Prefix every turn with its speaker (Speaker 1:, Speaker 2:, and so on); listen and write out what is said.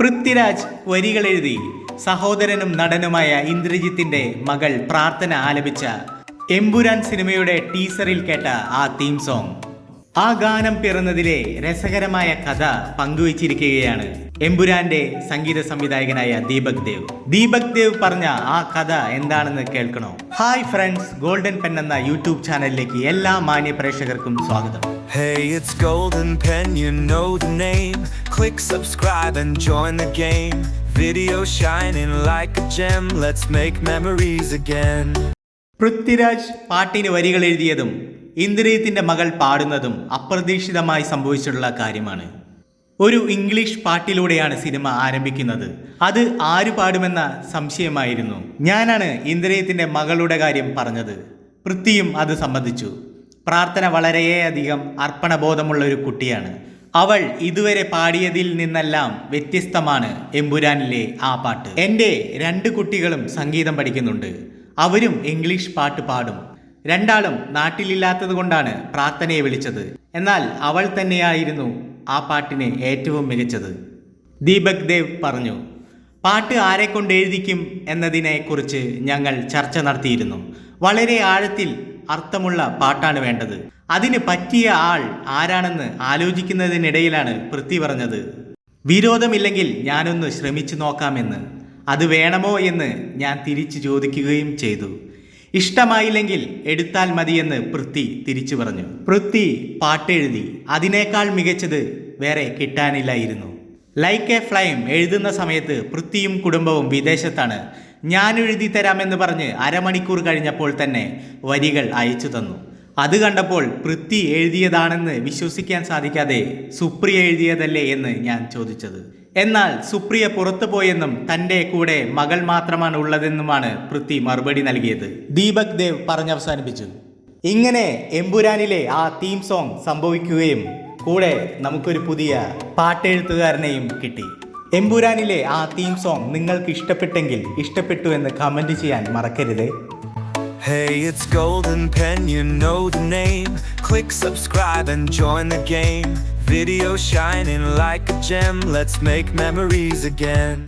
Speaker 1: പൃഥ്വിരാജ് വരികൾ എഴുതി. സഹോദരനും നടനുമായ ഇന്ദ്രജിത്തിന്റെ മകൾ പ്രാർത്ഥന ആലപിച്ച എമ്പുരാൻ സിനിമയുടെ ടീസറിൽ കേട്ട ആ തീം സോങ് ആ ഗാനം പിറന്നതിലെ രസകരമായ കഥ പങ്കുവച്ചിരിക്കുകയാണ് എമ്പുരാന്റെ സംഗീത സംവിധായകനായ ദീപക് ദേവ്. ദീപക് ദേവ് പറഞ്ഞ ആ കഥ എന്താണെന്ന് കേൾക്കണോ? ഹായ് ഫ്രണ്ട്സ് ഗോൾഡൻ പെൻ എന്ന യൂട്യൂബ് ചാനലിലേക്ക് എല്ലാ മാന്യ പ്രേക്ഷകർക്കും സ്വാഗതം.
Speaker 2: Hey, it's Golden Pen, you know the name. Click subscribe and join the game. Video shining like a gem, let's make memories again.
Speaker 1: Prithviraj പാട്ടിന് വരികൾ എഴുതിയതും ഇന്ദ്രിയത്തിന്റെ മകൾ പാടുന്നതും അപ്രതീക്ഷിതമായി സംഭവിച്ചിട്ടുള്ള കാര്യമാണ് ഒരു ഇംഗ്ലീഷ് പാട്ടിലൂടെയാണ് സിനിമ ആരംഭിക്കുന്നത് അത് ആര് പാടുമെന്ന സംശയമായിരുന്നു ഞാനാണ് ഇന്ദ്രിയത്തിന്റെ മകളുടെ കാര്യം പറഞ്ഞത് പൃഥ്വിയും അത് സമ്മതിച്ചു പ്രാർത്ഥന വളരെയധികം അർപ്പണബോധമുള്ള ഒരു കുട്ടിയാണ്. അവൾ ഇതുവരെ പാടിയതിൽ നിന്നെല്ലാം വ്യത്യസ്തമാണ് എമ്പുരാനിലെ ആ പാട്ട്. എന്റെ രണ്ട് കുട്ടികളും സംഗീതം പഠിക്കുന്നുണ്ട്. അവരും ഇംഗ്ലീഷ് പാട്ട് പാടും. രണ്ടാളും നാട്ടിലില്ലാത്തത് കൊണ്ടാണ് പ്രാർത്ഥനയെ വിളിച്ചത്. എന്നാൽ അവൾ തന്നെയായിരുന്നു ആ പാട്ടിന് ഏറ്റവും മികച്ചത്. ദീപക് ദേവ് പറഞ്ഞു പാട്ട് ആരെക്കൊണ്ട് കൊണ്ട് എഴുതിക്കും എന്നതിനെക്കുറിച്ച് ഞങ്ങൾ ചർച്ച നടത്തിയിരുന്നു. വളരെ ആഴത്തിൽ അർത്ഥമുള്ള പാട്ടാണ് വേണ്ടത്. അതിന് പറ്റിയ ആൾ ആരാണെന്ന് ആലോചിക്കുന്നതിനിടയിലാണ് പൃഥ്വി പറഞ്ഞത്. വിരോധമില്ലെങ്കിൽ ഞാനൊന്ന് ശ്രമിച്ചു നോക്കാമെന്ന്. അത് വേണമോ എന്ന് ഞാൻ തിരിച്ചു ചോദിക്കുകയും ചെയ്തു. ഇഷ്ടമായില്ലെങ്കിൽ എടുത്താൽ മതിയെന്ന് പൃഥ്വി തിരിച്ചു പറഞ്ഞു. പൃഥ്വി പാട്ടെഴുതി. അതിനേക്കാൾ മികച്ചത് വേറെ കിട്ടാനില്ലായിരുന്നു. ലൈക്ക് എ ഫ്ലൈം എഴുതുന്ന സമയത്ത് പൃഥ്വിയും കുടുംബവും വിദേശത്താണ്. ഞാൻ എഴുതി തരാമെന്ന് പറഞ്ഞ് അരമണിക്കൂർ കഴിഞ്ഞപ്പോൾ തന്നെ വരികൾ അയച്ചു തന്നു. അത് കണ്ടപ്പോൾ പൃഥ്വി എഴുതിയതാണെന്ന് വിശ്വസിക്കാൻ സാധിക്കാതെ സുപ്രിയ എഴുതിയതല്ലേ എന്ന് ഞാൻ ചോദിച്ചത്. എന്നാൽ സുപ്രിയ പുറത്തു പോയെന്നും തന്റെ കൂടെ മകൾ മാത്രമാണ് ഉള്ളതെന്നുമാണ് പൃഥ്വി മറുപടി നൽകിയത്. ദീപക് ദേവ് പറഞ്ഞവസാനിപ്പിച്ചു ഇങ്ങനെ എമ്പുരാനിലെ ആ തീം സോങ് സംഭവിക്കുകയും കൂടെ നമുക്കൊരു പുതിയ പാട്ടെഴുത്തുകാരനെയും കിട്ടി. എമ്പുരാനിലെ ആ തീം സോങ് നിങ്ങൾക്ക് ഇഷ്ടപ്പെട്ടെങ്കിൽ ഇഷ്ടപ്പെട്ടു എന്ന് കമന്റ് ചെയ്യാൻ മറക്കരുത്
Speaker 2: Hey, it's Golden Pen, you know the name. Click subscribe and join the game. Video shining like a gem, let's make memories again.